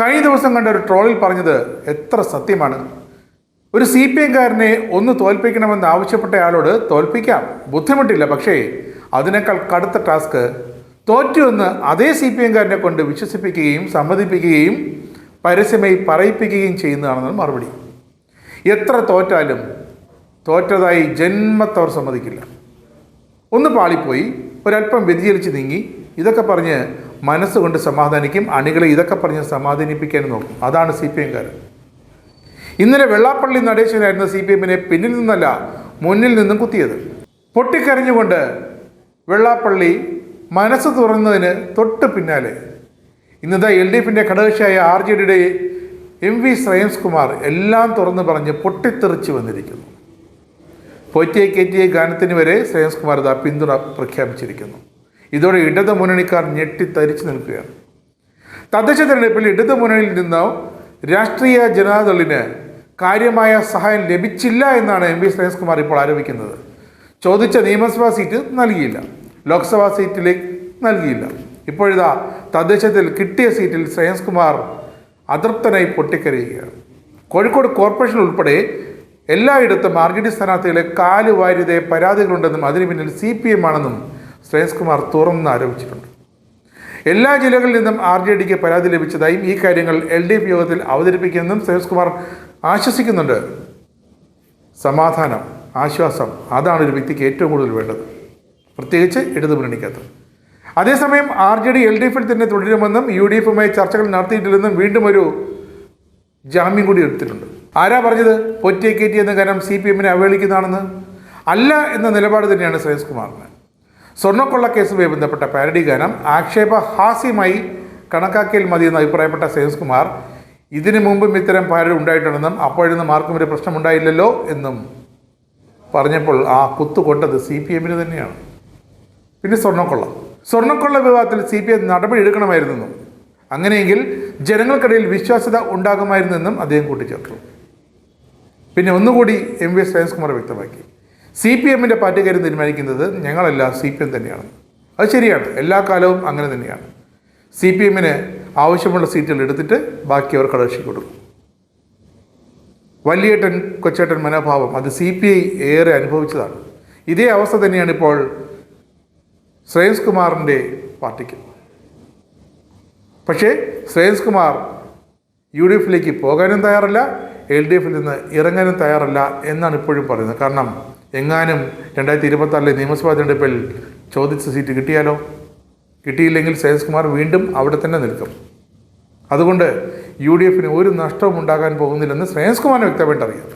കഴിഞ്ഞ ദിവസം കണ്ട ഒരു ട്രോളിൽ പറഞ്ഞത് എത്ര സത്യമാണ്. ഒരു സി പി എംകാരനെ ഒന്ന് തോൽപ്പിക്കണമെന്ന് ആവശ്യപ്പെട്ടയാളോട് തോൽപ്പിക്കാം. ബുദ്ധിമുട്ടില്ല പക്ഷേ അതിനേക്കാൾ കടുത്ത ടാസ്ക്. തോറ്റുവെന്ന് അതേ സി പി എംകാരനെ കൊണ്ട് വിശ്വസിപ്പിക്കുകയും സമ്മതിപ്പിക്കുകയും പരസ്യമായി പറയിപ്പിക്കുകയും ചെയ്യുന്നതാണെന്ന് മറുപടി. എത്ര തോറ്റാലും തോറ്റതായി ജന്മത്തവർ സമ്മതിക്കില്ല. ഒന്ന് പാളിപ്പോയി ഒരല്പം വ്യതിചലിച്ച് നീങ്ങി. ഇതൊക്കെ പറഞ്ഞ് മനസ്സുകൊണ്ട് സമാധാനിക്കും. അണികളെ ഇതൊക്കെ പറഞ്ഞ് സമാധാനിപ്പിക്കാൻ നോക്കും. അതാണ് സി പി എംകാർ ഇന്നലെ വെള്ളാപ്പള്ളി നടേശനായിരുന്ന സി പി എമ്മിനെ പിന്നിൽ നിന്നല്ല മുന്നിൽ നിന്നും കുത്തിയത്. പൊട്ടിക്കരഞ്ഞുകൊണ്ട് വെള്ളാപ്പള്ളി മനസ്സ് തുറന്നതിന് തൊട്ട് പിന്നാലെ. ഇന്നത്തെ എൽ ഡി എഫിന്റെ ഘടകകക്ഷിയായ ആർ ജെ ഡിയുടെ എം വി ശ്രേയംസ് കുമാർ എല്ലാം തുറന്ന് പറഞ്ഞ് പൊട്ടിത്തെറിച്ച് വന്നിരിക്കുന്നു. പോറ്റിയെ കയറ്റിയ ഗാനത്തിന് വരെ ശ്രേയംസ് കുമാർ ഇതാ പിന്തുണ പ്രഖ്യാപിച്ചിരിക്കുന്നു. ഇതോടെ ഇടത് മുന്നണിക്കാർ ഞെട്ടിത്തരിച്ചു നിൽക്കുകയാണ്. തദ്ദേശ തെരഞ്ഞെടുപ്പിൽ ഇടത് മുന്നണിയിൽ നിന്ന് രാഷ്ട്രീയ ജനതാദളിന് കാര്യമായ സഹായം ലഭിച്ചില്ല എന്നാണ് എം വി ശ്രേയസ് കുമാർ ഇപ്പോൾ ആരോപിക്കുന്നത്. ചോദിച്ച നിയമസഭാ സീറ്റ് നൽകിയില്ല. ലോക്സഭാ സീറ്റിലേക്ക് നൽകിയില്ല. ഇപ്പോഴിതാ തദ്ദേശത്തിൽ കിട്ടിയ സീറ്റിൽ ശ്രേയസ് കുമാർ അതൃപ്തനായി പൊട്ടിക്കരയുകയാണ് കോഴിക്കോട് കോർപ്പറേഷൻ ഉൾപ്പെടെ എല്ലായിടത്തും ആർ ജെ ഡി സ്ഥാനാർത്ഥികളെ കാലുവാര്യതയെ പരാതികളുണ്ടെന്നും അതിനു പിന്നിൽ സി പി എം ആണെന്നും ശ്രേയസ് കുമാർ തുറന്ന് ആരോപിച്ചിട്ടുണ്ട്. എല്ലാ ജില്ലകളിൽ നിന്നും ആർ ജെ ഡിക്ക് പരാതി ലഭിച്ചതായും ഈ കാര്യങ്ങൾ എൽ ഡി എഫ് യോഗത്തിൽ അവതരിപ്പിക്കുമെന്നും ശ്രേയസ് കുമാർ ആശ്വസിക്കുന്നുണ്ട്. സമാധാനം ആശ്വാസം അതാണ് ഒരു വ്യക്തിക്ക് ഏറ്റവും കൂടുതൽ വേണ്ടത്. പ്രത്യേകിച്ച് ഇടതു മുന്നണിക്കകത്ത് അതേസമയം R J D L D എഫിൽ തന്നെ തുടരുമെന്നും യു ഡി എഫുമായി ചർച്ചകൾ നടത്തിയിട്ടില്ലെന്നും വീണ്ടും ഒരു ജാമ്യം കൂടി എടുത്തിട്ടുണ്ട്. ആരാ പറഞ്ഞത്? പൊറ്റിയെ കയറ്റി എന്ന കാരണം സി പി എമ്മിനെ അവഹേളിക്കുന്നതാണെന്ന്? അല്ല എന്ന നിലപാട് തന്നെയാണ് ശ്രേയസ് കുമാറിന് സ്വർണക്കൊള്ള കേസുമായി ബന്ധപ്പെട്ട പാരഡി ഗാനം ആക്ഷേപഹാസ്യമായി കണക്കാക്കിയാൽ മതിയെന്ന് അഭിപ്രായപ്പെട്ട ശ്രേയസ് കുമാർ ഇതിനു മുമ്പും ഇത്തരം പാരഡി ഉണ്ടായിട്ടുണ്ടെന്നും അപ്പോഴൊന്നും ആർക്കും ഒരു പ്രശ്നമുണ്ടായില്ലല്ലോ എന്നും പറഞ്ഞപ്പോൾ ആ കുത്തു കൊണ്ടത് സി പി എമ്മിന് തന്നെയാണ്. പിന്നെ സ്വർണക്കൊള്ള. സ്വർണക്കൊള്ള വിവാദത്തിൽ സി പി എം നടപടി എടുക്കണമായിരുന്നെന്നും അങ്ങനെയെങ്കിൽ ജനങ്ങൾക്കിടയിൽ വിശ്വാസ്യത ഉണ്ടാകുമായിരുന്നെന്നും അദ്ദേഹം കൂട്ടിച്ചേർത്തു. പിന്നെ ഒന്നുകൂടി എം വി സയൻസ് കുമാർ വ്യക്തമാക്കി. സി പി എമ്മിന്റെ പാർട്ടിക്കാർ തീരുമാനിക്കുന്നത് ഞങ്ങളല്ല സി പി എം തന്നെയാണ്. അത് ശരിയാണ്. എല്ലാ കാലവും അങ്ങനെ തന്നെയാണ്. സി പി എമ്മിന് ആവശ്യമുള്ള സീറ്റുകൾ എടുത്തിട്ട് ബാക്കി അവർ കൊടുക്കും. വലിയേട്ടൻ കൊച്ചേട്ടൻ മനോഭാവം അത് സി പി ഐ ഏറെ അനുഭവിച്ചതാണ്. ഇതേ അവസ്ഥ തന്നെയാണ് ഇപ്പോൾ ശ്രേയസ് കുമാറിന്റെ പാർട്ടിക്ക്. പക്ഷേ ശ്രേയസ് കുമാർ യു ഡി എഫിലേക്ക് പോകാനും തയ്യാറല്ല എൽ ഡി എഫിൽ നിന്ന് ഇറങ്ങാനും തയ്യാറല്ല എന്നാണ് ഇപ്പോഴും പറയുന്നത്. കാരണം എങ്ങാനും രണ്ടായിരത്തി ഇരുപത്തി നിയമസഭാ തിരഞ്ഞെടുപ്പിൽ ചോദിച്ച സീറ്റ് കിട്ടിയാലോ? കിട്ടിയില്ലെങ്കിൽ ശ്രേയസ് കുമാർ വീണ്ടും അവിടെ തന്നെ നിൽക്കും. അതുകൊണ്ട് യു ഡി എഫിന് ഒരു നഷ്ടവും ഉണ്ടാകാൻ പോകുന്നില്ലെന്ന് ശ്രേയസ് കുമാറിന് വ്യക്തമായിട്ട് അറിയാം.